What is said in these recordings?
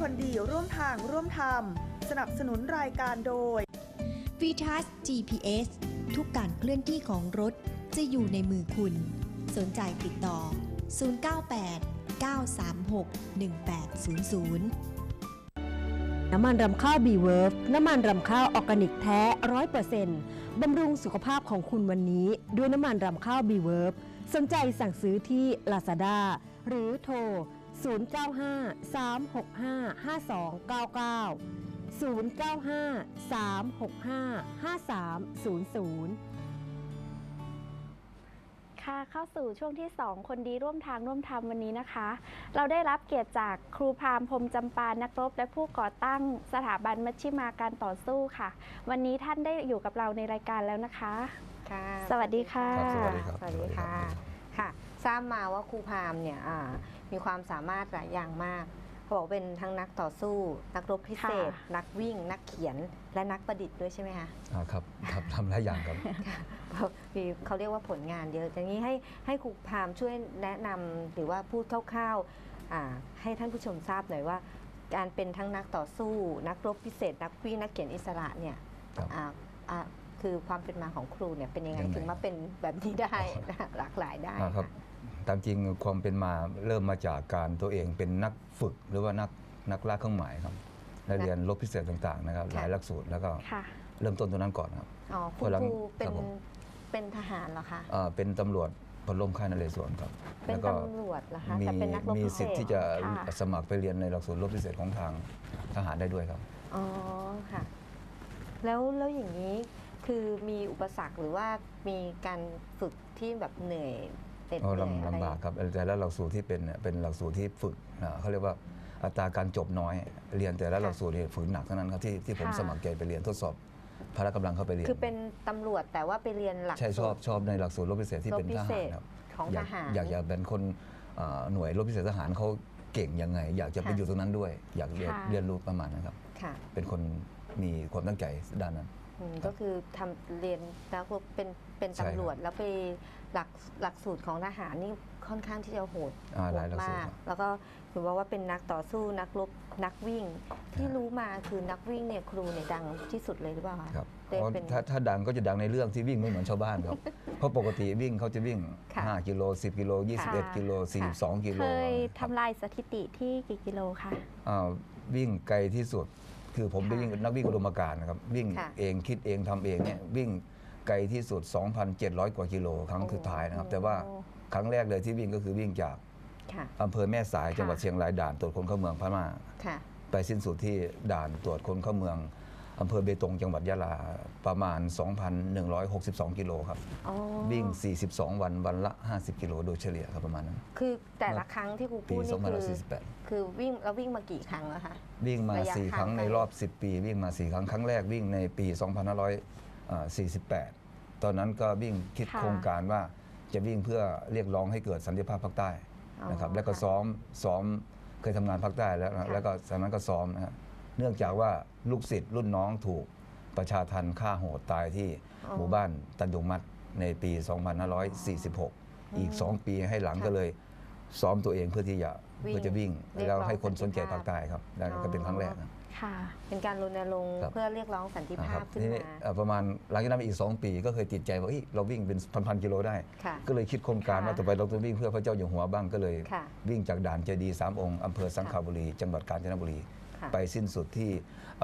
คนดีร่วมทางร่วมธรรม สนับสนุนรายการโดย v i t a s GPS ทุกการเคลื่อนที่ของรถจะอยู่ในมือคุณ สนใจติดต่อ 098 936 1800น้ำมันรำข้าวบีเวิร์ฟน้ำมันรำข้าวออร์แกนิกแท้ร้อยเปอร์เซ็นต์บำรุงสุขภาพของคุณวันนี้ด้วยน้ำมันรำข้าวบีเวิร์ฟสนใจสั่งซื้อที่ Lazada หรือโทร 095 365 5299 095 365 5300 ค่ะเข้าสู่ช่วงที่ 2 คนดีร่วมทางร่วมธรรมวันนี้นะคะ เราได้รับเกียรติจากครูพราหมณ์พรหมจำปานักรบ และผู้ก่อตั้งสถาบันมัชชิมาการต่อสู้ค่ะ วันนี้ท่านได้อยู่กับเราในรายการแล้วนะคะ ค่ะ สวัสดีค่ะ ครับสวัสดีครับ สวัสดีค่ะ ค่ะ ทราบมาว่าครูพราหมณ์เนี่ยอ่ามีความสามารถหลายอย่างมากเขาบอกเป็นทั้งนักต่อสู้ นักรบพิเศษค่ะนักวิ่ง นักเขียนและนักประดิษฐ์ด้วยใช่ไหมคะอ่าครับครับทำหลายอย่างครับเพราะมีเขาเรียกว่าผลงานเยอะอย่างนี้ให้ให้ครูพราหมณ์ช่วยแนะนำหรือว่าพูดคร่าวๆอ่าให้ท่านผู้ชมทราบหน่อยว่า การเป็นทั้งนักต่อสู้ นักรบพิเศษ นักวิ่งนักเขียนอิสระเนี่ย ครับอ่าอ่าคือความเป็นมาของครูเนี่ยเป็นยังไงยังไง ถึงมาเป็นแบบนี้ได้นะหลากหลายได้อ่าครับ ตามจริงความเป็นมาเริ่มมาจากการตัวเองเป็นนักฝึกหรือว่านักนักล่าเครื่องหมายครับและเรียนรบพิเศษต่างๆนะครับหลายหลักสูตรแล้วก็ค่ะ เริ่มต้นตรงนั้นก่อนครับ อ๋อคุพณลังครูเป็นครับผม เป็นทหารเหรอคะ อ่าเป็นตำรวจพลร่มค่ายนเรศวรครับเป็นแล้วก็ตำรวจเหรอคะมีแต่เป็นนักรบมีพิเศสิทธิ์ษที่จะค่ะ สมัครไปเรียนในหลักสูตรรบพิเศษของทางทหารได้ด้วยครับ อ๋อค่ะ แล้วแล้วอย่างนี้ คือมีอุปสรรคหรือว่ามีการฝึกที่แบบเหนื่อยเต็ดอ๋อเหนื่อยอะไรลำลำบากครับแต่ละหลักสูตรที่เป็นเนี่ยเป็นหลักสูตรที่ฝึกอ่าเขาเรียกว่าอัตราการจบน้อย เรียนแต่ละหลักสูตรเนี่ยฝึกหนักทั้งนั้นครับที่ที่ผมค่ะสมัครใจไปเรียนทดสอบพละกำลังเข้าไปเรียน คือเป็นตำรวจแต่ว่าไปเรียนหลักใช่ชอบสูตรชอบในหลักสูตรรบพิเศษที่เป็นรบพิทเศหารษครับของอยาทกหารอยากจะเป็นคนอ่าหน่วยรบพิเศษทหารเขาเก่งยังไง อยากจะไปค่ะอยู่ตรงนั้นด้วย อยากเรียนค่ะเรียนรู้ประมาณนั้นครับค่ะเป็นคนมีความตั้งใจด้านนั้น อืมก็คือทำเรียนแล้วก็เป็นเป็นใช่ครับ ตำรวจแล้วไปหลักหลักสูตรของทหารนี่ค่อนข้างที่จะโหดอ่าโหหลายดหลักสูตรมากครับแล้วก็ถือว่าว่าเป็นนักต่อสู้นักรบนักวิ่ง ที่รู้มาคือนักวิ่งเนี่ยครูเนี่ยดังที่สุดเลยหรือเปล่าคะ ครับได้เพราะเป็นถ้าถ้าดังก็จะดังในเรื่องที่วิ่งไม่เหมือนชาวบ้านครับ เพราะปกติวิ่งเขาจะวิ่ง ค่ะ5 กิโล 10 กิโล ค่ะ21 กิโล 42 กิโลเคยครับทำลายสถิติที่กี่กิโลคะ อ่าวิ่งไกลที่สุด คือผมค่ะได้วิ่งนักวิ่งอุดมการณ์นะครับ วิ่งค่ะเองคิดเองทำเองเนี่ยวิ่งไกลที่สุด 2,700 กว่ากิโลครั้งสุดท้ายนะครับ แต่ว่าโอ้ครั้งแรกเลยที่วิ่งก็คือวิ่งจากค่ะอำเภอแม่สายค่ะจังหวัดเชียงรายด่านตรวจคนเข้าเมืองพม่าค่ะไปสิ้นสุดที่ด่านตรวจคนเข้าเมือง อำเภอเบตงจังหวัดยะลาประมาณ 2,162 กิโลครับ อ๋อวิ่ง 42 วันวันละ 50 กิโลโดยเฉลี่ยครับประมาณนั้น คือแต่ละครั้งที่ครูปี พูดนี่คือ2548 คือวิ่งแล้ววิ่งมากี่ครั้งแล้วคะ วิ่งมา ระยะ4คทางรั้งในไปรอบ 10 ปี วิ่งมา 4 ครั้ง ครั้งแรกวิ่งในปี 2548 ตอนนั้นก็วิ่งคิดค่ะโครงการว่าจะวิ่งเพื่อเรียกร้องให้เกิดสันติภาพภาคใต้นะครับอ๋อแล้วก็ค่ะซ้อมซ้อมเคยทำงานภาคใต้แล้วนะค่ะ แล้วก็จากนั้นก็ซ้อมนะฮะ เนื่องจากว่าลูกศิษย์รุ่นน้องถูกประชาทันฆ่าโหดตายที่หมู่บ้านตันยงมัดในปี 2546 อีก 2 ปีให้หลังค่ะก็เลยซ้อมตัวเองเพื่อที่จะวิ่งเพื่อจะวิ่งเรียกแล้วร้องให้คนสนใจสันติภาพภาคใต้ครับนั่นก็เป็นครั้งแรกนะค่ะ เป็นการรณรงค์ครับเพื่อเรียกร้องสันตินะภาครัพบขึ้นทีนี้มาเอ่อประมาณหลังจากนั้นอีก 2 ปี ก็เคยติดใจว่าเฮ้ยเราวิ่งเป็นพันๆกิโลได้ค่ะก็เลยคิดโครงการค่ะว่าต่อไปเราต้องวิ่งเพื่อพระเจ้าอยู่หัวบ้างก็เลยค่ะวิ่งจากด่านเจดีย์สามองค์อำเภอสังขบุรี จังหวัดกาญจนบุรีค่ะ ไปสิ้นสุดที่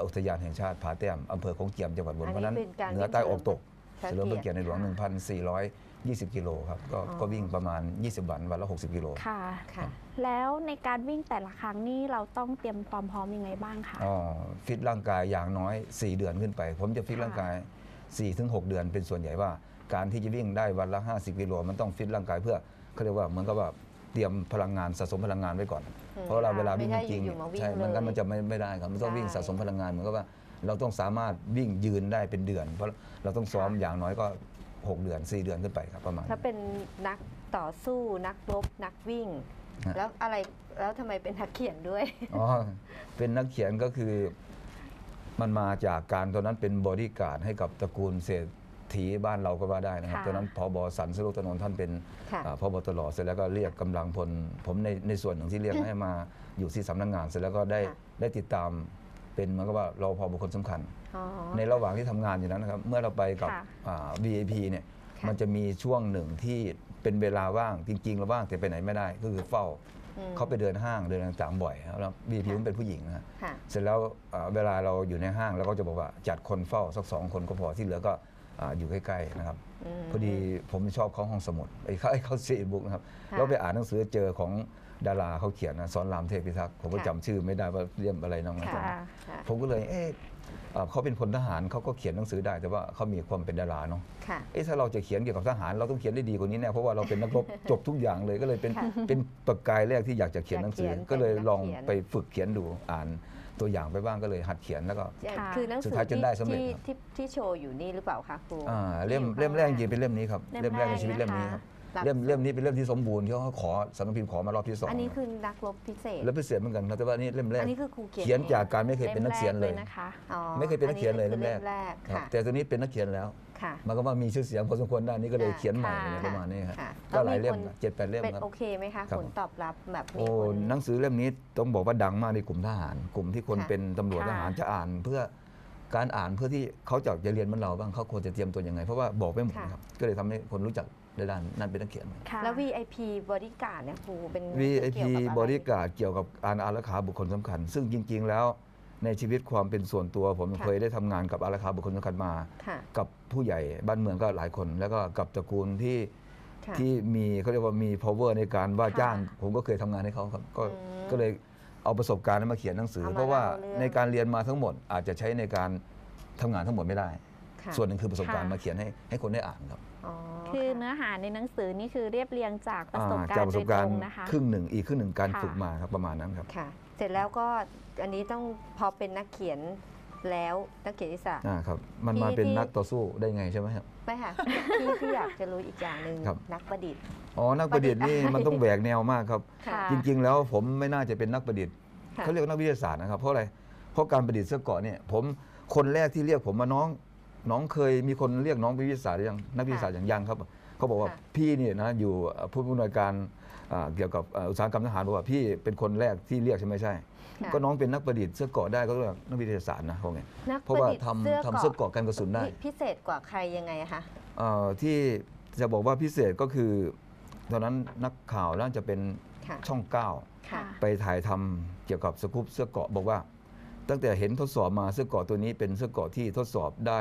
อุทยานแห่งชาติผาแต้มอำเภอของเจียมจังหวัดบนอันนี้เพราะฉะนั้นเป็นการเหนือใต้ออกตกพระเฉลิมพระเกียรติในหลวงค่ะ1,420 กิโลครับก็อ๋อก็วิ่งประมาณ 20 วัน วันละ 60 กิโลค่ะค่ะ แล้วในการวิ่งแต่ละครั้งนี่เราต้องเตรียมความพร้อมยังไงบ้างคะอ๋อฟิตร่างกายอย่างน้อย 4 เดือนขึ้นไป ผมจะฟิตค่ะร่างกาย 4-6 เดือนเป็นส่วนใหญ่ว่า การที่จะวิ่งได้วันละ 50 กิโลมันต้องฟิตร่างกายเพื่อเขาเรียกว่าเหมือนกับว่า เตรียมพลังงานสะสมพลังงานไว้ก่อนอืมเพราะเราเวลาวิ่งไม่จใช่ริงอยู่ๆมาวิ่งใช่มันเลยก็มันจะไม่ไม่ได้ครับมันต้องวิ่งใช่ สะสมพลังงานเหมือนกับว่า เราต้องสามารถวิ่งยืนได้เป็นเดือน เพราะเราต้องซ้อมค่ะอย่างน้อยก็ 6 เดือน 4 เดือนขึ้นไปครับประมาณ ถ้าเป็นนักต่อสู้นักรบนักวิ่ง ฮะ แล้วอะไรแล้วทำไมเป็นนักเขียนด้วย อ๋อเป็นนักเขียนก็คือมันมาจากการตอนนั้นเป็นบอดี้การ์ดให้กับตระกูลเศรษ ถีบ้านเราก็ว่าได้นะครับค่ะตอนนั้นพบสันสรุตนนท์ท่านเป็นค่ะ อ่าพบตรเสร็จแล้วก็เรียกกำลังพลผมในในส่วนหนึ่งที่เรียกให้มาอยู่ที่สำนักงาน เสร็จแล้วก็ได้ค่ะได้ติดตามเป็นเหมือนกับว่าเราพอบุคคลสำคัญ อ๋อ ในระหว่างที่ทำงานอยู่นั้นนะครับ เมื่อเราไปกับค่ะอ่า VIP เนี่ยค่ะมันจะมีช่วงหนึ่งที่เป็นเวลาว่างจริงๆเราว่างแต่ไปไหนไม่ได้ ก็คือเฝ้าอืม เขาไปเดินห้างเดินต่างๆบ่อยครับแล้ว VIP มันเป็นผู้หญิงนะฮะ ค่ะ เสร็จแล้วอ่าเวลาเราอยู่ในห้างเราก็จะบอกว่าจัดคนเฝ้าสักสองคนก็พอที่เหลือก็ อ่าอยู่ใกล้ๆนะครับมพอดีผมชอบเข้าห้องสมุดไอ้เขาไอ้เขาซีบุ๊กนะครับค่ะแล้วไปอ่านหนังสือเจอของดาราเขาเขียนนะสอนรามเทพพิทักษ์ผมก็ค่ะจำชื่อไม่ได้ว่าเรียมอะไรน้องนะค่ะค่ะผมก็เลยเอ๊ะเอ่อเขาเป็นพลทหารเขาก็เขียนหนังสือได้แต่ว่าเขามีความเป็นดาราเนาะค่ะเอ๊ะถ้าเราจะเขียนเกี่ยวกับทหารเราต้องเขียนได้ดีกว่านี้แน่เพราะว่าเราเป็นนักรบจบทุกอย่างเลยก็เลยเป็นค่ะเป็นประกายแรกที่อยากจะเขียนหนังสืออยากเขียนก็เลยลองเป็นนักเขียนไปฝึกเขียนดูอ่าน ตัวอย่างไปบ้างก็เลยหัดเขียนแล้วก็ค่ะคือหนังสุสืดอท้ายจนได้สำเร็จที่ครับที่ที่โชว์อยู่นี่หรือเปล่าคะครูอ่าเล่มที่อยู่เล่มแรกจข้างริงๆเป็นเล่มนี้ครับเล่เล่มมแรแรกกในชีวิตเล่มนี้ครับหลัก เล่มเล่มนี้เป็นเล่มที่สมบูรณ์ที่เขาขอสำนักพิมพ์ขอมารอบที่สองอันนี้คือนักรบพิเศษแล้วพิเศษเหมือนกันครับแต่ว่านี่เล่มแรกอันนี้คือครูเขียนเขียนองจากการไม่เคยเป็นนักเขียนเลยมแรนะคะอ๋อไม่เคยเป็นนักเขียนเลยอัเล่มแรกคือแรกครับค่ะแต่ตัวนี้เป็นนักเขียนแล้วค่ะมันก็ว่ามีชื่อเสียงพอสมควรด้านนี้ก็เลยค่ะเขียนใหม่ค่ะอะไรประมาณนี้ครับค่ะก็หลายเล่มแล้วมีคนเจ็ดแปดเล่มเป็นครับโอเคไหมคะครับผลตอบรับแบบมีโอ้คนหนังสือเล่มนี้ต้องบอกว่าดังมากในกลุ่มทหาร กลุ่มที่คนค่ะเป็นตำรวจค่ะทหารจะอ่านเพื่อการอ่านเพื่อที่เขาจะจะเรียนเหมันเราบ้างเขาควรจะเตรียมตัวยังไง เพราะว่าบอกไม่หมดนะครับก็เลยทำให้คนรู้จัก ในด้านนั่นเป็นนักเขียน ค่ะแล้ว VIP bodyguard เนี่ยครูเป็น VIP เกี่ยวกับอะไร บริการเกี่ยวกับการอารักขาบุคคลสำคัญ ซึ่งจริง ๆ แล้วในชีวิตความเป็นส่วนตัว ผมค่ะ เคยได้ทำงานกับอารักขาบุคคลสำคัญมา ค่ะ กับผู้ใหญ่บ้านเมืองก็หลายคน แล้วก็กับตระกูลที่ค่ะ ที่มีเขาเรียกว่ามี power ในการว่าค่ะจ้างผมก็เคยทำงานให้เขาครับก็อืมก็เลยเอาประสบการณ์นั้นมาเขียนหนังสือ เอามาเพราะว่าเล่าเรื่อง ในการเรียนมาทั้งหมดอาจจะใช้ในการทำงานทั้งหมดไม่ได้ ค่ะ ส่วนหนึ่งคือประสบการณ์ค่ะ มาเขียนให้ให้คนได้อ่านครับอ๋อ คือค่ะเนื้อหาในหนังสือนี่คือเรียบเรียงจากประสบอ่าการจากณ์ประโดสบยการตรณ์งนะคะครึ่งหนึ่งอีกครึ่งหนึ่งการค่ะฝึกมาครับประมาณนั้นครับค่ะ เสร็จแล้วก็อันนี้ต้องพอเป็นนักเขียนแล้วนักเขียนอิสระอ่าครับมันมาที่เป็นที่นักต่อสู้ได้ไงใช่ไหมครับไม่ค่ะที่ที่อยากจะรู้อีกอย่างหนึ่งครับนักประดิษฐ์อ๋อนักประดิษฐ์นี่ประดิษฐ์มันต้องแหวกแนวมากครับค่ะจริงๆ แล้วผมไม่น่าจะเป็นนักประดิษฐ์ค่ะเขาเรียกว่านักวิทยาศาสตร์นะครับเพราะอะไรเพราะการประดิษฐ์เสื้อเกราะเนี่ยผมคนแรกที่เรียกผมมาน้อง น้องเคยมีคนเรียกน้องเป็นวิทยาศาสตร์หรือยังนักวิทยาศาสตร์อย่างยังครับเขาบอกว่าค่ะพี่เนี่ยนะอยู่เอ่อผู้อำนวยการอ่าเกี่ยวกับเอ่ออุตสาหกรรมทหารบอกว่าพี่เป็นคนแรกที่เรียกใช่ไหมใช่ค่ะก็น้องเป็นนักประดิษฐ์เสื้อเกราะได้ก็เรียกนักวิทยาศาสตร์นะเขาไงนักเพราะประว่าดิษฐ์ทำเสื้อทำเสื้อเกราะกันกระสุนได้พิพิเศษกว่าใครยังไงอะคะเอ่อที่จะบอกว่าพิเศษก็คือ ตอนนั้นนักข่าวน่าจะเป็นค่ะช่องเก้าค่ะไปถ่ายทำเกี่ยวกับสกู๊ปเสื้อเกราะบอกว่า ตั้งแต่เห็นทดสอบมาเสื้อเกราะตัวนี้เป็นเสื้อเกราะที่ทดสอบได้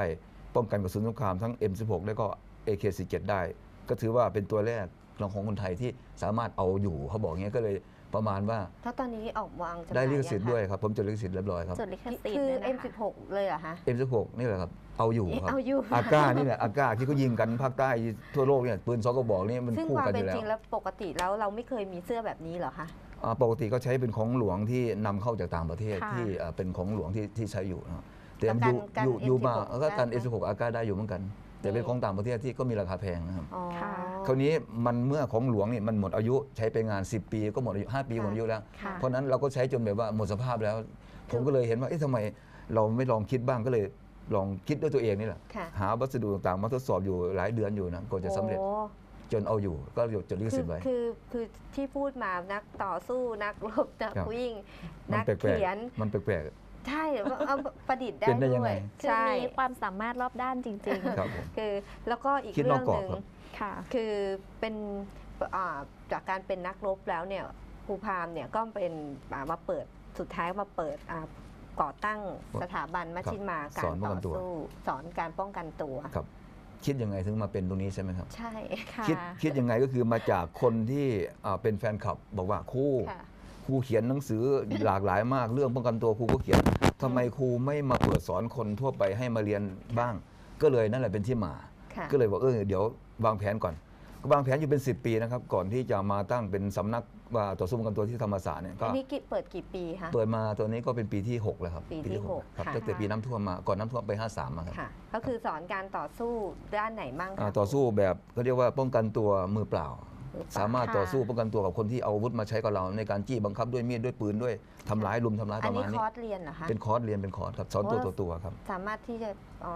ป้องกันกระสุนสงครามทั้ง M16 และก็ AK47 ได้ ก็ถือว่าเป็นตัวแรกของคนไทยที่สามารถเอาอยู่เขาบอกอย่างเงี้ยก็เลยประมาณว่าถ้าตอนนี้ออกวางจำหได้น่ายลิขสิทธิ์งคะด้วยครับ ผมจดลิขสิทธิ์เรียบร้อยครับ จดลิขสิทธิ์คือ ด้วยนะคะ M16 เลยเหรอคะ M16 นี่แหละครับ เอาอยู่ครับเอาอยู่ อาก้านี่แหละอาก้าที่เขายิงกันภาคใต้ทั่วโลกเนี่ยปืนซอกกระบอกนี่มันซึ่งคู่ความกันอเป็นยู่แล้จวริงแล้วปกติแล้วเราไม่เคยมีเสื้อแบบนี้เหรอคะ อ่าปกติก็ใช้เป็นของหลวงที่นำเข้าจากต่างประเทศค่ะ ที่อ่าเป็นของหลวงที่ที่ใช้อยู่นะครับ แต่แล้วอยู่การอยู่อยู่มา M16 ก็การได้ไหม S16 อาก้าได้อยู่เหมือนกัน แต่เป็นของต่างประเทศที่ก็มีราคาแพงนะครับ อ๋อ ค่ะ คราวนี้มันเมื่อของหลวงนี่มันหมดอายุใช้ไปงาน 10 ปีก็หมดอายุ5ปีหมดอายุแล้ว ค่ะ เพราะฉะนั้นเราก็ใช้จนแบบว่าหมดสภาพแล้ว ผมก็เลยเห็นว่าเอ๊ะทำไมเราไม่ลองคิดบ้างก็เลยลองคิดด้วยตัวเองนี่แหละ ค่ะหาวัสดุต่างๆมาทดสอบอยู่หลายเดือนอยู่นะก็จะสำเร็จโอ้จนเอาอยู่ก็จดลิขคืสิอทธิ์ไว้ คือคือที่พูดมานักต่อสู้นักรบนักครับ วิ่ง มันันกแปลกเขียน ๆมันแปลก ใช่เอาเอาประดิษฐ์ได้เป็นได้ยังด้วไง ยคือใช่มีความสามารถรอบด้านจริงๆครับผม คือ แล้วก็อีกคิดนเรื่ออกงกรหอบนึ่ง ครับ ๆ ค่ะ คือเป็นอ่าจากการเป็นนักรบแล้วเนี่ยครูพามเนี่ยก็เป็นอ่ามาเปิดสุดท้ายมาเปิดอ่าก่อตั้งสถาบันมัชชิมาสกาอรนป้องต่กัอนตัว สู้สอนการป้องกันตัว ครับ คิดยังไงถึงมาเป็นตรงนี้ใช่ไหมครับ ใช่ ค่ะ คิดคิดยังไงก็คือมาจากคนที่อ่าเป็นแฟนคลับบอกว่าครูค่ะค รูเขียนหนังสือหลากหลายมาก เรื่องป้องกันตัวครูก็เขียนทำไมครูไม่มาเปิดสอนคนทั่วไปให้มาเรียนบ้าง ก็เลยนั่นแหละเป็นที่มาค่ะก็เลยบอกเออเดี๋ยววางแผนก่อนก็วางแผนอยู่เป็น 10 ปีนะครับ ก่อนที่จะมาตั้งเป็นสำนักว่าต่อสู้ป้องกันตัวที่ธรรมศาสตร์เนี่ยก็อันนี้กี่เปิดกี่ปีคะเปิดมาตัวนี้ก็เป็นปีที่ 6 แล้วครับ ปีที่หกครับค่ะตั้งแต่ปีน้ำท่วมมาก่อนน้ำท่วมไป 53มาครับค่ะก็คือสอนการต่อสู้ด้านไหนมั่งอ่าคะต่อสู้แบบเขาเรียกว่าป้องกันตัวมือเปล่ามือเปล่ สามารถค่ะต่อสู้ป้องกันตัวกับคนที่เอาอาวุธมาใช้กับเราในการจี้บังคับด้วยมีดด้วยปืนด้วยทำร้ายลุมทำร้ายปอันระมานี้ณคนี้อร์สเรียนเหรอคะเป็นคอร์สเรียนเป็นคอร์สครับสอนตัวโอ้ต่อตัวครับ สามารถที่จะ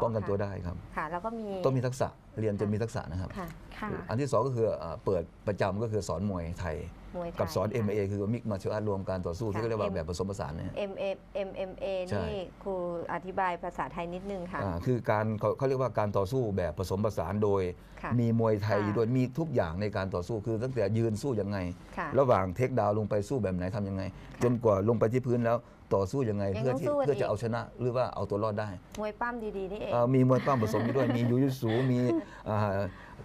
ป้องกันตัวได้ครับค่ะแล้วก็มีต้องมีทักษะเรียนจนมีทักษะนะครับ ค่ะค่ะอันที่สองก็คือเอ่อเปิดประจำก็คือสอนมวยไทย มวยไทยกับสอนค่ะ MMA คือมิกมาเชลอาร์รวมการต่อสู้ค่ะที่เขาเรียกว่า M แบบผสมผสานเนี่ย M M M M A ใช่นี่ครูอธิบายภาษาไทยนิดนึงค่ะอ่าคือการเขาเขาเรียกว่าการต่อสู้แบบผสมผสานโดยค่ะมีมวยไทยค่ะด้วยมีทุกอย่างในการต่อสู้คือตั้งแต่ยืนสู้ยังไงค่ะระหว่างเทคดาวน์ลงไปสู้แบบไหนทำยังไง จนกว่าลงไปที่พื้นแล้วต่อสู้ยังไงยังเพื่อต้องที่สู้กันเพื่อจะอีกเอาชนะหรือว่าเอาตัวรอดได้มวยปั้มดีๆนี่เองอ่ามีมวยปั้มผสมอยู่ด้วย มียูยุสูมีอ่า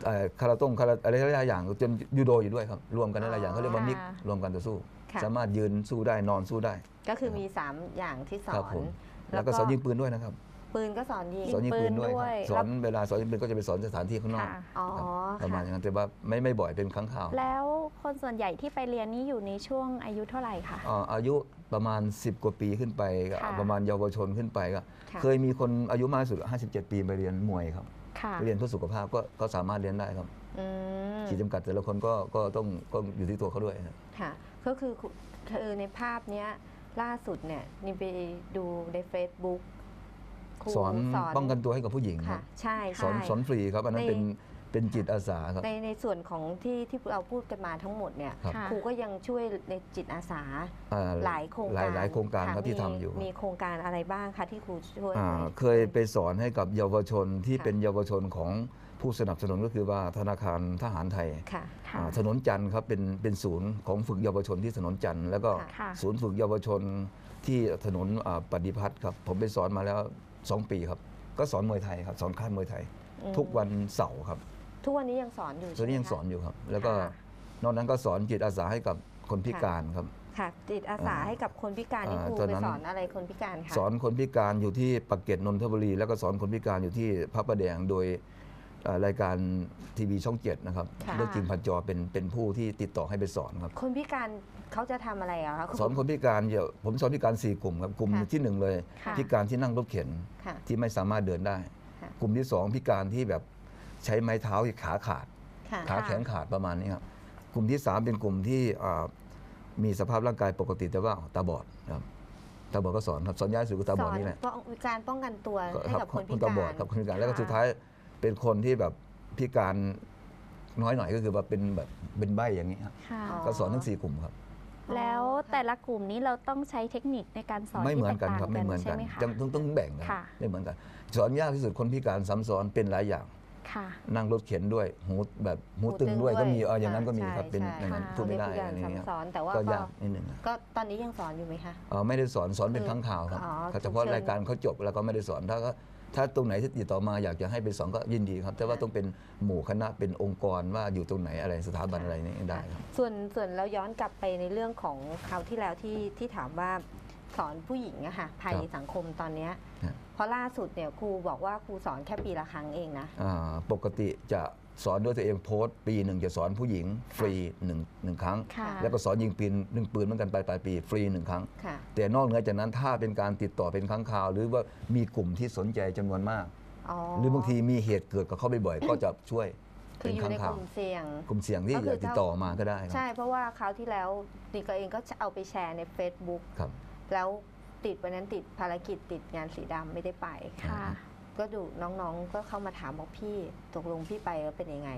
เอ่อคาราต้งคาราอะไรหลายๆอย่างจนยูโดอยู่ด้วยครับรวมกันหลายๆอย่างเขาเรียกว่ามิกค่ะรวมกันต่อสู้ ค่ะ สามารถยืนสู้ได้นอนสู้ได้ ก็คือมี 3 อย่างที่สอครับนผม แล้วก็สอนยิงปืนด้วยนะครับ ปืนก็สอนยิงสอนยิงปืนด้วยปืนด้วยครับสอนเวลาสอนยิงปืนก็จะไปสอนสถานที่ข้างนอกค่ะอ๋อครับประมาณค่ะอย่างนั้นแต่ว่าไม่ไม่บ่อยเป็นครั้งคราว แล้วคนส่วนใหญ่ที่ไปเรียนนี่อยู่ในช่วงอายุเท่าไหร่คะอ่าอายุประมาณ 10 กว่าปีขึ้นไปก็ค่ะประมาณเยาวชนขึ้นไปก็ค่ะเคยมีคนอายุมากที่สุด 57 ปีไปเรียนมวยครับค่ะไปเรียนเพื่อสุขภาพก็ก็สามารถเรียนได้ครับอืมขีดจำกัดแต่ละคนก็ก็ต้องก็อยู่ที่ตัวเขาด้วยครับค่ะก็คือครูคือในภาพเนี้ยล่าสุดเนี่ยนี่ไปดูใน Facebook ครูสอนป้องกันตัวให้กับผู้หญิงคค่ะรับใช่สอนใช่ สอนฟรีครับอันนั้นในเป็นเป็นจิตอาสาครับ ในในส่วนของที่ที่เราพูดกันมาทั้งหมดเนี่ยครับ ค่ะ ครูก็ยังช่วยในจิตอาสาอ่าหลายโครงหลากายรหลายโครงการะครับที่มีทำอยู่ มีโครงการอะไรบ้างคะที่ครูช่วย อ่าไว้เคยไปสอนให้กับเยาวชนที่ค่ะ เป็นเยาวชนของผู้สนับสนุนก็คือว่าธนาคารทหารไทยค่ะ ค่ะ อ่าถนนจันทร์ครับเป็นเป็นศูนย์ของฝึกเยาวชนที่ถนนจันทร์แล้วก็ค่ะ ศูนย์ฝึกเยาวชนที่ถนนอ่าปฏิพัฒน์ครับผมไปสอนมาแล้ว 2 ปีครับ ก็สอนมวยไทยครับ สอนค่ายมวยไทยอืมทุกวันเสาร์ครับ ทุกวันนี้ยังสอนอยู่ตอนนี้ใช่ยังไหมสอนอยู่ครับ แล้วก็ค่ะนอกนั้นก็สอนจิตอาสาให้กับคนพิการครับค่ะจิตอาสาอ่าให้กับคนพิการนี่อ่าครูตอนไปนั้นสอนอะไรคนพิการคะสอนคนพิการอยู่ที่ปากเกร็ดนนทบุรี แล้วก็สอนคนพิการอยู่ที่พระประแดงโดยเอ่อ รายการทีวีช่องเจ็ดนะครับค่ะ เรื่องจริงพันจอเป็นเป็นผู้ที่ติดต่อให้ไปสอนครับ คนพิการเขาจะทำอะไรอะคะสอนคนพิการเดี๋ยวผมสอนพิการ 4 กลุ่มครับกลุ่มค่ะที่หนึ่งเลยค่ะ พิการที่นั่งรถเข็นค่ะ ที่ไม่สามารถเดินได้ ค่ะ กลุ่มที่สองพิการที่แบบใช้ไม้เท้าขาขาด ค่ะขาแขนขาดประมาณนี้ครับกลุ่มที่สามเป็นกลุ่มที่อ่ามีสภาพร่างกายปกติแต่ว่าตาบอดครับตาบอดก็สอนครับสอนย้ายสู่ตาบอดนี่แหละสอนการป้องกันตัวก็ให้คกัรับบคนพิคนกาตารบอดครับคนพิการแล้วก็ค่ะสุดท้าย เป็นคนที่แบบพิการน้อยหน่อยก็คือแบบเป็นแบบเป็นใบอย่างนี้ครับค่ะอ๋อก็สอนทั้งสี่กลุ่มครับ แล้วแต่ละกลุ่มนี้เราต้องใช้เทคนิคในการสอนไม่เหมือนกันที่ครับแตไม่ต่างเหมือนใช่กันไหมคะต้องต้องต้องแบ่งกันค่ะไม่เหมือนกัน สอนยากที่สุดคนพิการซ้ำซ้อนเป็นหลายอย่าง ค่ะ นั่งรถเข็นด้วยหูแบบหูตึงด้วยก็มีเอออย่างนั้นก็มีครับเป็นอย่างนั้นใช่พูดไม่ได้เรียกอะไรพิการเงี้ยซ้ำซ้อนแต่ว่าก็ก็ยากนิดหนึ่งก็ตอนนี้ยังสอนอยู่ไหมคะ เอ่อไม่ได้สอนสอนเป็นคือครั้งข่าวครับอ๋อครับเฉพาะเชิญรายการเขาจบแล้วก็ไม่ได้สอนถ้าก็ ถ้าตรงไหนที่ติดต่อมาอยากจะให้ไปสอนก็ยินดีครับ แต่ว่าต้องเป็นหมู่คณะเป็นองค์กรว่าอยู่ตรงไหนอะไรสถาบันอะไรนี่ได้ครับ ส่วนส่วนเราย้อนกลับไปในเรื่องของคราวที่แล้วที่ที่ถามว่า สอนผู้หญิงอะค่ะภัยครับสังคมตอนเนี้ยครับเพราะล่าสุดเนี่ยครูบอกว่าครูสอนแค่ปีละครั้งเองนะอ่าปกติจะสอนด้วยตัวเองโพสต์ปีหนึ่งจะสอนผู้หญิงฟรีหนึ่งหนึ่งครั้งค่ะแล้วก็สอนยิงปืนหนึ่งปืนเหมือนกันปลายปลายปีฟรีหนึ่งครั้งค่ะแต่นอกเหนือจากนั้นถ้าเป็นการติดต่อเป็นครั้งคราว หรือว่ามีกลุ่มที่สนใจจำนวนมากอ๋อหรือบางทีมีเหตุเกิดกับเขาบ่อยๆก็จะช่วยคืเป็อนอยู่ครั้ในงคกราวลุ่มเสี่ยงกลุ่มเสี่ยงที่ก็คืออยากติดต่อมาก็ได้คใช่รับเพราะว่าคราวที่แล้วนิกเองก็จะเอาไปแชร์ใน Facebook ครับ แล้วติดวันนั้นติดภารกิจติดงานสีดำไม่ได้ไป ค่ะ ก็ดูน้องๆก็เข้ามาถามบอกพี่ตกลงพี่ไปแล้วเป็นยังไง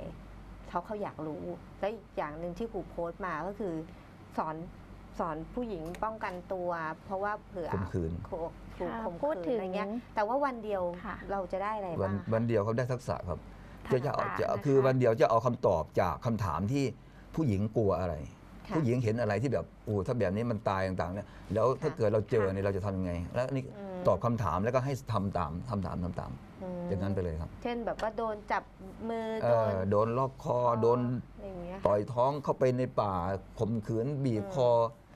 เขาเขาอยากรู้ แล้วอีกอย่างหนึ่งที่ครูโพสต์มาก็คือ สอนสอนผู้หญิงป้องกันตัว เพราะว่าเผื่อข่มขืน ถูกถูกค่ะข่มพูดขืถึนงอะไรเงี้ย แต่ว่าวันเดียวค่ะ เราจะได้อะไรวันบ้างคะ วันเดียวเขาได้ทักษะครับทัจะกจะเอาษะจะนะคะ คือวันเดียวจะเอาคำตอบจากคำถามที่ผู้หญิงกลัวอะไร ค่ะผู้หญิงเห็นอะไรที่แบบโอ้ถ้าแบบนี้มันตายต่างๆเนี่ยแล้วถ้าค่ะเกิดเราเจอเนี่ยเราจะทำยังไง แล้วนี่อืม ตอบคำถามแล้วก็ให้ทำตามทำตามทำตามมอย่างนั้นไปเลยครับเช่นแบบว่าโดนจับมือเอโดนอโดนล็อกคอโดนอะไรอย่างเงี้ยต่อยท้องเข้าไปในป่าข่มขืนบีบคอ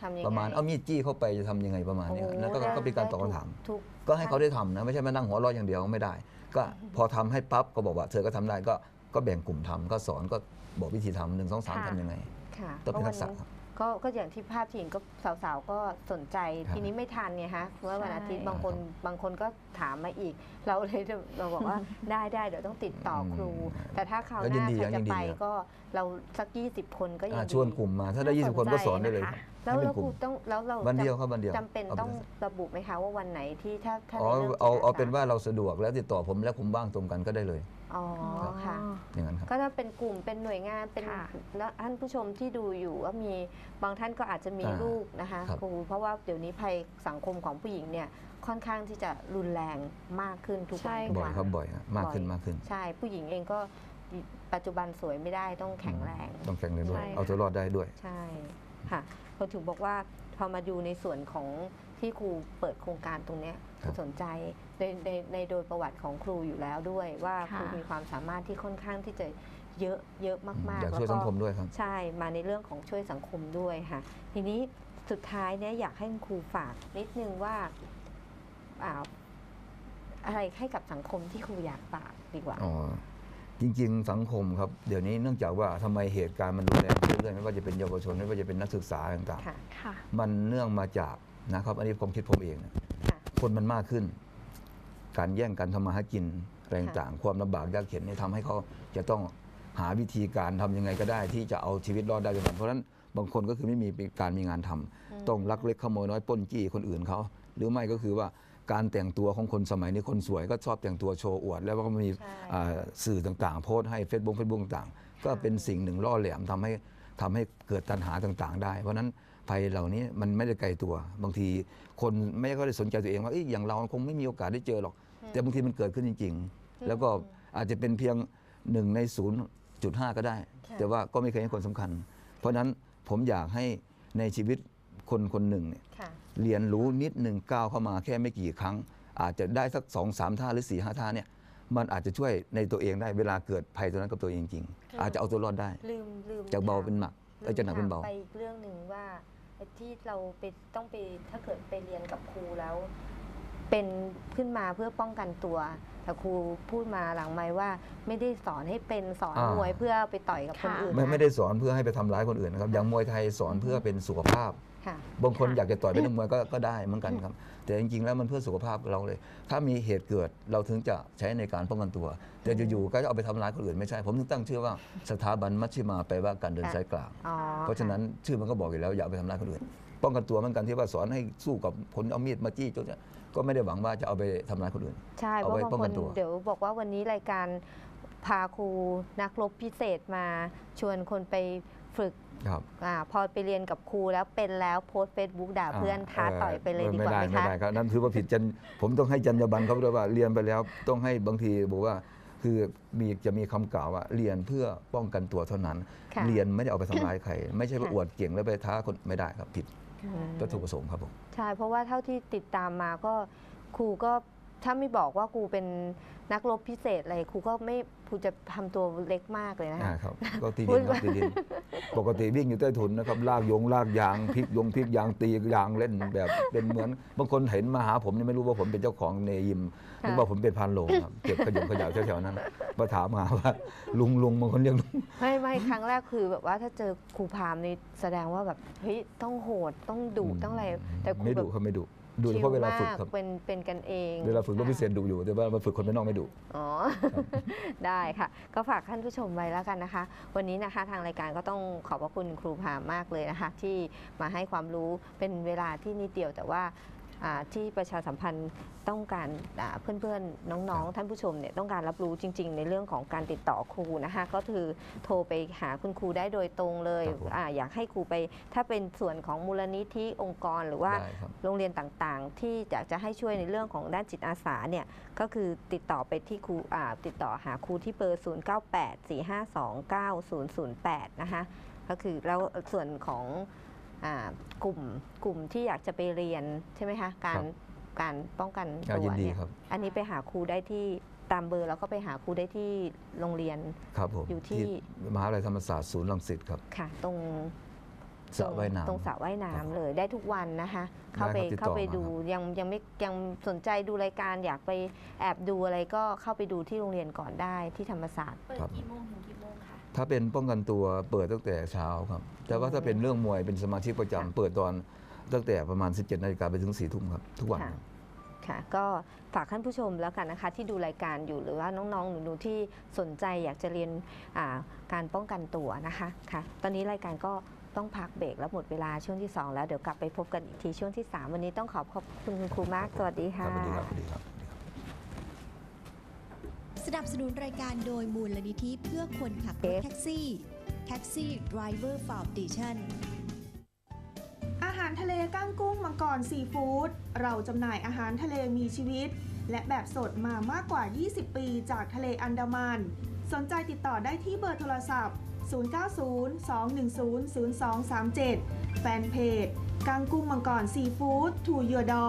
ทำยังไงประมาณเอามีดจี้เข้าไปจะทำยังไงประมาณเนี้ยโอ้โหนั่นก็ได้ก็เป็นการตอบคำถาม ทุก ก็ให้เขาได้ทำนะ ไม่ใช่มานั่งหัวเราะอย่างเดียวไม่ได้ ก็พอทำให้ปั๊บก็บอกว่า เธอก็ทำได้ก็ก็แบ่งกลุ่มทำก็สอนก็บอกวิธีทำหนึ่งสองสามค่ะ ทำยังไง ค่ะต้องเป็นพทัราะกษะวันครับ ก็ก็อย่างที่ภาพที่เห็นก็สาวๆก็สนใจครับ ทีนี้ไม่ทันไงฮะเพราะว่าวันอาทิตย์ใช่บางคนบางคนก็ถามมาอีก เราเลยเราบอกว่า ได้ได้เดี๋ยวต้องติดต่อครู แต่ถ้าคราวหก็ยินน้าดีใครยิจะนดีไปครับก็เราสักยี่สิบคนก็ยัอ่างดีชวนกลุ่มมาถ้าได้ 20 คนก็สอนได้เลยครับแล้วให้เป็แล้นวกลุ่ครูมต้องแล้วเราวันเดียวจำครับวันเดียวจำเป็นเอาไปต้องระบุไหมคะว่าวันไหนที่ถ้าถ้าอ๋อในรื่องเอาจิตเอาสเป็นว่าเราสะดวกแล้วติดต่อผมแล้วผมว่างตรงกันก็ได้เลย อ๋อค่ะ อย่างนั้นครับ ก็ถ้าเป็นกลุ่มเป็นหน่วยงานเป็นค่ะ แล้วท่านผู้ชมที่ดูอยู่ว่ามีบางท่านก็อาจจะมีอ่าลูกนะคะครับ ครูเพราะว่าเดี๋ยวนี้ภัยสังคมของผู้หญิงเนี่ยค่อนข้างที่จะรุนแรงมากขึ้นทุกใช่วันทุกบ่อยวัน ครับบ่อยครับมากขึ้นมากขึ้น ใช่ผู้หญิงเองก็ปัจจุบันสวยไม่ได้ต้องแข็งแรง ต้องแข่งเลยด้วย ใช่ค่ะ เอาตัวรอดได้ด้วย ใช่ค่ะเราถึงบอกว่าพอมาดูในส่วนของที่ครูเปิดโครงการตรงเนี้ยครับ สนใจในในในโดยประวัติของครูอยู่แล้วด้วยว่าคค่ะรูมีความสามารถที่ค่อนข้างที่จะเยอะเยอะมากๆอยากช่วยแล้สังคมด้วยครับ ใช่มาในเรื่องของช่วยสังคมด้วยค่ะ ทีนี้สุดท้ายเนี่ยอยากให้คุณครูฝากนิดนึงว่าอ่าอะไรให้กับสังคมที่ครูอยากฝากดีกว่าอ๋อจริง ๆ สังคมครับเดี๋ยวนี้เนื่องจากว่าทำไมเหตุการณ์มันรุนแรงเรื่อยๆไม่ว่าจะเป็นเยาวชนไม่ว่าจะเป็นนักศึกษาต่างค่ะค่ะๆมันเนื่องมาจากนะครับ อันนี้ผมคิดผมเองนะ ค่ะคนมันมากขึ้น การแย่งกันทำมาหากินแรงต่างความลำบากยากเข็นเนี่ยทำให้เขาจะต้องหาวิธีการทำยังไงก็ได้ที่จะเอาชีวิตรอดได้ด้วยกันเพราะฉะนั้นบางคนก็คือไม่มีการมีงานทำต้องลักเล็กขโมยน้อยปล้นจี้คนอื่นเขา หรือไม่ก็คือว่าการแต่งตัวของคนสมัยนี้คนสวยก็ชอบแต่งตัวโชว์อวด แล้วก็มีใช่อ่าสื่อต่างๆ โพสต์ให้เฟซบุ๊กเฟซบุ๊กต่างๆก็เป็นสิ่งหนึ่งล่อแหลมทำให้ทำให้เกิดตัณหาต่างๆ ได้ เพราะฉะนั้น ภัยเหล่านี้มันไม่ได้ไกลตัว บางทีคนไม่ก็ได้สนใจตัวเองว่าเอ้ยอย่างเราคงไม่มีโอกาสได้เจอหรอก แต่บางทีมันเกิดขึ้นจริง ๆ แล้วก็อาจจะเป็นเพียงหนึ่งใน 0.5 ก็ได้ค่ะแต่ว่าก็ไม่เคยให้คนสำคัญ เพราะฉะนั้นผมอยากให้ในชีวิตคนคนหนึ่งเนี่ยค่ะเรียนรู้นิดหนึ่งก้าวเข้ามาแค่ไม่กี่ครั้ง อาจจะได้สักสองสามท่าหรือสี่ห้าท่าเนี่ยมันอาจจะช่วยในตัวเองได้เวลาเกิดภัยตัวนั้นกับตัวเองจริงค่ะๆอาจจะเอาตัวรอดได้ลืมลืมจากเบาถมเป็นหนักแล้วจากหนักเป็นเบาลืมถมไปอีกเรื่องหนึ่งว่าไอ้ ที่เราไปต้องไปถ้าเกิดไปเรียนกับครูแล้ว เป็นขึ้นมาเพื่อป้องกันตัว แต่ครูพูดมาหลังไม่ว่า ไม่ได้สอนให้เป็นสอนอ่าม มวยเพื่อไปต่อยกับคนค่ะอื่นไม่นะ ไม่ได้สอนเพื่อให้ไปทำร้ายคนอื่นนะครับอย่างมวยไทยสอนเพื่อเป็นสุขภาพ ค่ะบางคนค่ะอยากจะต่อยเป็นนักมวยก็ก็ได้เหมือนกันครับ แต่จริงๆ แล้วมันเพื่อสุขภาพเราเลย ถ้ามีเหตุเกิดเราถึงจะใช้ในการป้องกันตัว แต่อยู่ๆก็จะเอาไปทำร้ายคนอื่นไม่ใช่ ผมถึงตั้งชื่อว่าสถาบันมัชชิมาแปลว่าการเดินค่ะสายกลางอ๋อเพราะฉะนั้นชื่อมันก็บอกอยู่แล้วอย่าเอาไปทำร้ายคนอื่น ป้องกันตัวเหมือนกันที่ว่าสอนให้สู้กับคนเอามีดมาจี้จนเนี่ยก็ไม่ได้หวังว่าจะเอาไปทำร้ายคนอื่น ใช่เพเอาราะไว้บางป้องคกันนตัว เดี๋ยวบอกว่าวันนี้รายการพาครูนักรบพิเศษมาชวนคนไปฝึก ครับอาพอไปเรียนกับครูแล้วเป็นแล้วโพสเฟซบุ๊กด่าเพื่อนท้าต่อยไปเลยดีกว่าไหมไม่คะได้ครับนั่นถือว่าผิดจันผมต้องให้จรรยาบรรณเขาด้วยว่าเรียนไปแล้วต้องให้บางทีบอกว่าคือมีจะมีคำกล่าวว่าเรียนเพื่อป้องกันตัวเท่านั้นค่ะเรียนไม่ได้เอาไปทำร้ายใคร ไม่ใช่ว่าค่ะอวดเก่งแล้วไปท้าคนไม่ได้ครับผิดอืมวัตถุประสงค์ครับผมใช่เพราะว่าเท่าที่ติดตามมาก็ครูก็ ถ้าไม่บอกว่าครูเป็นนักรบพิเศษอะไรครูก็ไม่ครูจะทำตัวเล็กมากเลยนะคะ อ่าครับ ก็ตีพูดิดนครับตีดิน ปกติวิ่งอยู่ใต้ถุนนะครับ ลากยงลากยางพลิกยงพลิกยางตียางเล่นแบบเป็นเหมือนบางคนเห็นมาหาผมเนี่ยไม่รู้ว่าผมเป็นเจ้าของเนยิมนึกว่าผมเป็นพานโลงครับเก็บขยงขยะแถวๆนั้นมาถามหาว่าลุงลุงบางคนเรียกลุง ไม่ไม่ครั้งแรกคือแบบว่าถ้าเจอครูพราหมณ์นี่แสดงว่าแบบเฮ้ยต้องโหดต้องดุต้องอะไรแต่ครูไม่แบดุบเขาไม่ดุ ดุเฉพาะเวลาฝึกครับชิมเป็นเป็นกันเองเวลาฝึกรบพิเศษดุอยู่ แต่ว่ามาฝึกคนไม่นอกไม่ดุอ๋อ ได้ค่ะ ก็ฝากท่านผู้ชมไว้แล้วกันนะคะ วันนี้นะคะทางรายการก็ต้องขอบพระคุณครูพามมากเลยนะคะ ที่มาให้ความรู้เป็นเวลาที่นิดเดียวแต่ว่าอ่า ที่ประชาสัมพันธ์ต้องการอ่าเพื่อนๆ น้องๆ ท่านผู้ชมเนี่ยต้องการรับรู้จริง ๆ ในเรื่องของการติดต่อครูนะคะก็คือโทรไปหาคุณครูได้โดยตรงเลยครับผมอาอยากให้ครูไป ถ้าเป็นส่วนของมูลนิธิองค์กรหรือว่าได้ครับโรงเรียนต่างๆ ที่อยากจะให้ช่วยในเรื่องของด้านจิตอาสาเนี่ยก็คือติดต่อไปที่ครูอ่าติดต่อหาครูที่เบอร์ 0984529008 นะคะก็คือแล้วส่วนของอา กลุ่มกลุ่มที่อยากจะไปเรียนใช่ไหมคะการครับการป้องกันอ่าตัวยินดีเนี่ยครับอันนี้ไปหาครูได้ที่ตามเบอร์แล้วก็ไปหาครูได้ที่โรงเรียนครับผมอยู่ที่มหาวิทยาลัยธรรมศาสตร์ศูนย์รังสิตครับค่ะตรงสระว่ายน้ำตรงสระว่ายครับน้ำเลยได้ทุกวันนะคะ เข้าไปได้ครับติดต่อเข้าไปมาดูครับยังยังไม่ยังสนใจดูรายการอยากไปแอบดูอะไรก็เข้าไปดูที่โรงเรียนก่อนได้ที่ธรรมศาสตร์เปิดครับกี่โมงถึงกี่โมงคะ ถ้าเป็นป้องกันตัวเปิดตั้งแต่เช้าครับ แต่ว่าถ้าเป็นเรื่องมวยเป็นสมาชิกประจำค่ะเปิดตอนตั้งแต่ประมาณ 17นาฬิกาไปถึง4ทุ่มครับ ทุกวันค่ะครับค่ะก็ฝากท่านผู้ชมแล้วกันนะคะที่ดูรายการอยู่หรือว่าน้องๆ หนูๆที่สนใจอยากจะเรียนอ่าการป้องกันตัวนะคะค่ะตอนนี้รายการก็ต้องพักเบรกแล้วหมดเวลาช่วงที่ 2 แล้วเดี๋ยวกลับไปพบกันอีกทีช่วงที่ 3 วันนี้ต้องขอบขอบคุณคุณครูมาก สวัสดีคค่ะรับสวัสดีครับ สนับสนุนรายการโดยมูลนิธิเพื่อคนขับรถแท็กซี่ Taxi Driver Foundation อาหารทะเลก้างกุ้งมังกรซีฟู้ดเราจำหน่ายอาหารทะเลมีชีวิต และแบบสดมามากกว่า 20 ปีจากทะเลอันดามัน สนใจติดต่อได้ที่เบอร์โทรศัพท์ 090-210-0237 แฟนเพจก้งกุ้งมังกรซีฟู้ดทูย o ดอ